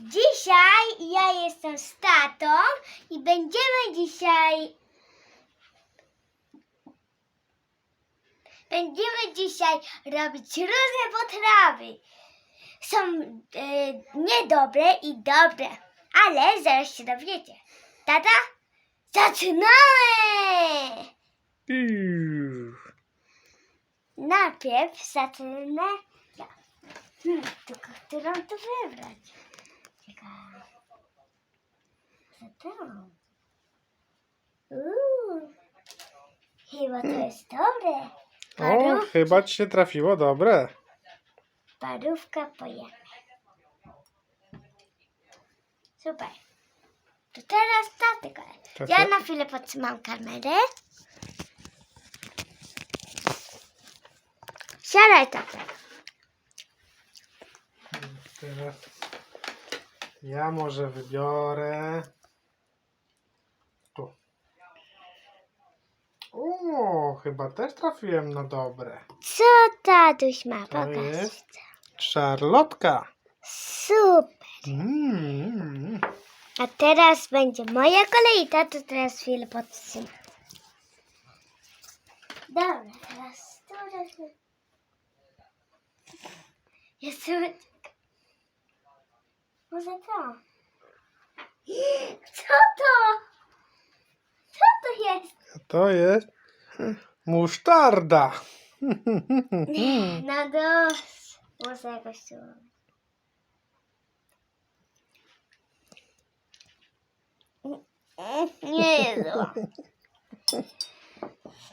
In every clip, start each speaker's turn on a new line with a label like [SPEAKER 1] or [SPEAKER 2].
[SPEAKER 1] Dzisiaj ja jestem z tatą i będziemy dzisiaj. Będziemy dzisiaj robić różne potrawy. Są e, niedobre i dobre, ale zaraz się dowiecie. Tata, zaczynamy! Najpierw zacznę ja. Hmm, tylko którą tu wybrać? Ciekawe. Co to? Uuu, chyba to jest dobre.
[SPEAKER 2] O,
[SPEAKER 1] Parów,
[SPEAKER 2] chyba ci się trafiło dobre.
[SPEAKER 1] parówka pojemy. Super. To teraz taty kolej. Ja na chwilę podtrzymam kamerę. Siadaj tatę.
[SPEAKER 2] Teraz ja może wybiorę tu. O, chyba też trafiłem na dobre.
[SPEAKER 1] Co tatuś ma? Pokaż.
[SPEAKER 2] jest szarlotka.
[SPEAKER 1] Super.
[SPEAKER 2] Mm.
[SPEAKER 1] A teraz będzie moja kolej i teraz chwilę podtrzyma. Dobra, teraz tu raz- Jestem... Może to? Co to? Co to jest?
[SPEAKER 2] To jest musztarda.
[SPEAKER 1] Na dos. Może jakoś tu. Nie jest zła.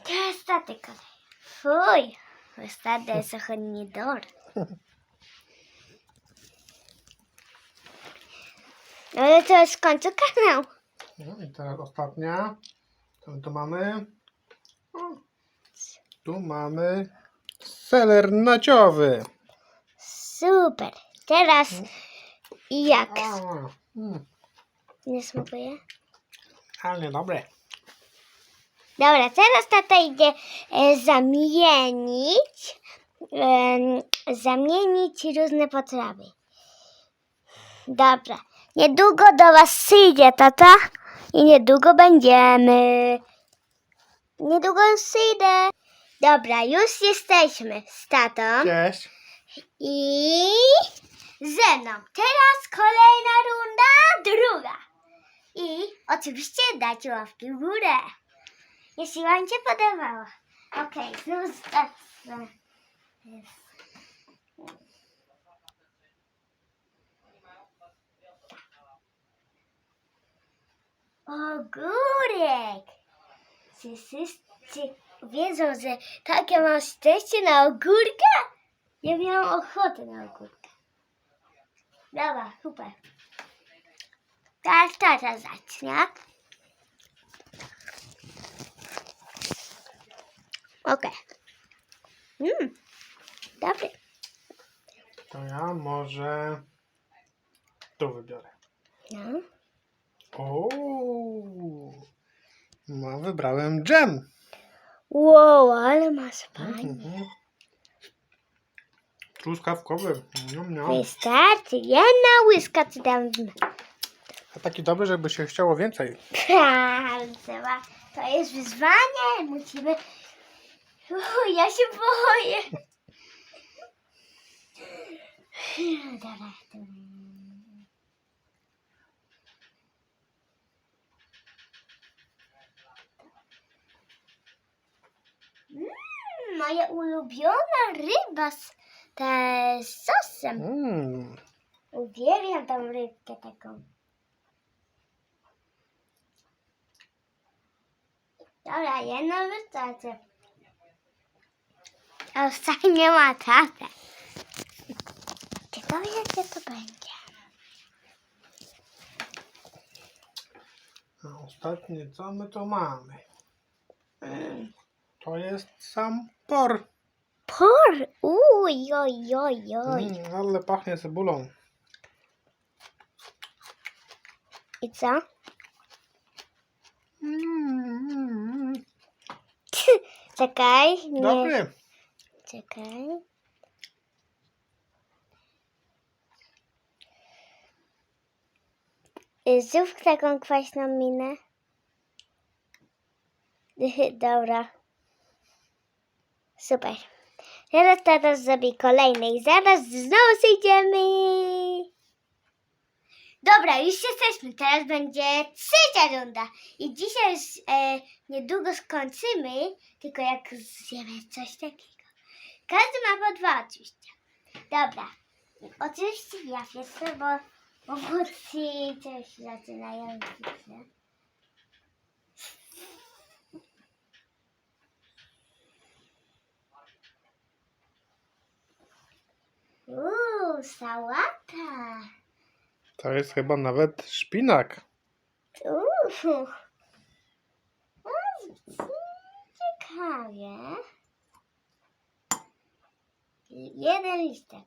[SPEAKER 1] Teraz taty kolej. Fuj. Ostatnia jest trochę niedobra. Ale to jest w końcu kanał.
[SPEAKER 2] No i teraz ostatnia. Co my tu mamy? O, tu mamy seler naciowy.
[SPEAKER 1] Super. Teraz jak?
[SPEAKER 2] A, mm,
[SPEAKER 1] Nie smakuje?
[SPEAKER 2] ale niedobre.
[SPEAKER 1] Dobra, teraz tata idzie e, zamienić, em, zamienić różne potrawy. Dobra, niedługo do was przyjdzie tata i niedługo będziemy. Niedługo już przyjdę. Dobra, już jesteśmy z tatą
[SPEAKER 2] Cześć.
[SPEAKER 1] i ze mną. Teraz kolejna runda, druga. I oczywiście dajcie łapki w górę. Jeśli Wam się podobało. Okej, znów zacznę. Ogórek! Czy wszyscy wiedzą, że takie mam szczęście na ogórka? Ja miałam ochotę na ogórka. Dobra, super. Teraz tata zacznie. Okej. Mm, dobry.
[SPEAKER 2] To ja może tu wybiorę.
[SPEAKER 1] No.
[SPEAKER 2] O, no wybrałem dżem.
[SPEAKER 1] Wow, ale masz fajnie.
[SPEAKER 2] Mhm. Truskawkowy. Niam, niam.
[SPEAKER 1] Wystarczy jedna łyżka ci dam.
[SPEAKER 2] A taki dobry, żeby się chciało więcej.
[SPEAKER 1] Trzeba. To jest wyzwanie. Musimy. Uj, ja się boję. Dobra. Mm, moja ulubiona ryba z, te, z sosem.
[SPEAKER 2] Mm.
[SPEAKER 1] Uwielbiam tą rybkę taką. Dobra, jedno wystarczy. A ostatnie ma tatę. Ciekawe jakie to będzie.
[SPEAKER 2] A ostatnie, co my tu mamy?
[SPEAKER 1] Mm.
[SPEAKER 2] To jest sam por.
[SPEAKER 1] Por! Uj, oj, oj, oj.
[SPEAKER 2] Mm, ale pachnie cebulą.
[SPEAKER 1] I co?
[SPEAKER 2] Mm,
[SPEAKER 1] Czekaj, nie.
[SPEAKER 2] dobry.
[SPEAKER 1] Czekaj. Zrób taką kwaśną minę. Dobra. Super. Teraz tata zrobi kolejny i zaraz znowu zejdziemy. Dobra, już jesteśmy. Teraz będzie trzecia runda. I dzisiaj już e, niedługo skończymy, tylko jak zjemy coś takiego. Każdy ma po dwa oczywiście. Dobra. Oczywiście ja pierwszy, bo ogórki też zaczynają widzę. Uuu, sałata.
[SPEAKER 2] To jest chyba nawet szpinak.
[SPEAKER 1] Uuu. Ciekawie. Jeden listek.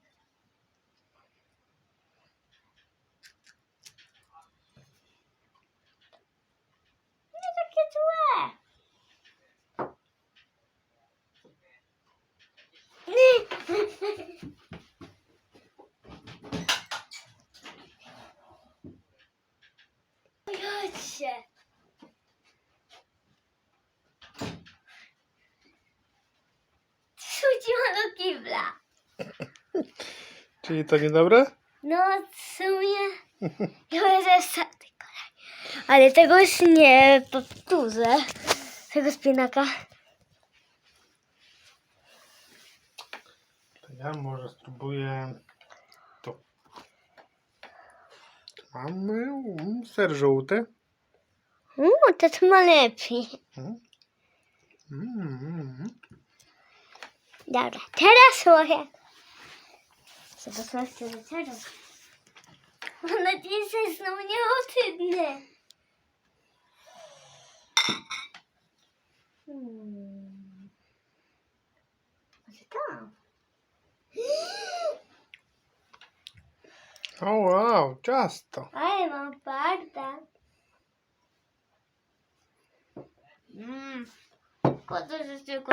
[SPEAKER 1] Nie takie złe. Chodźcie. Rzuciła do kibla.
[SPEAKER 2] Czyli to niedobre?
[SPEAKER 1] No, w sumie. Będę sam tylko. Ale tego już nie powtórzę. Tego spinaka.
[SPEAKER 2] To ja może spróbuję to. Mamy mm, ser żółty.
[SPEAKER 1] Uuu, to to ma lepiej.
[SPEAKER 2] Mm. Mm, mm.
[SPEAKER 1] Dobra, teraz moje. Zobaczcie, że teraz. Mam nadzieję, że znowu nie otydnę. Hmm. Może to?
[SPEAKER 2] O wow, ciasto.
[SPEAKER 1] Ale mam farta. Mmm. Szkoda, że tylko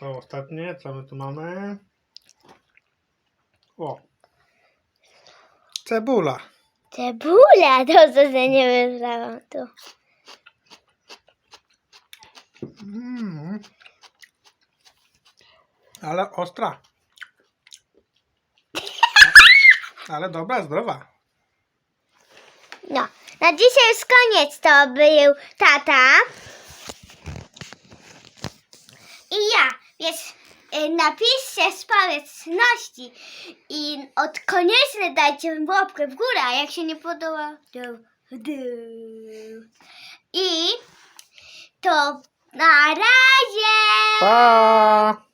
[SPEAKER 2] To ostatnie. Co my tu mamy? O. Cebula.
[SPEAKER 1] Cebula, to co się nie wybrałam tu.
[SPEAKER 2] Mm. Ale ostra. Ale dobra, zdrowa.
[SPEAKER 1] No, na dzisiaj już koniec to był tata. I ja, więc y, napiszcie społeczności i od koniecznie dajcie łapkę w górę, a jak się nie podoba, to. I to na razie!
[SPEAKER 2] Pa!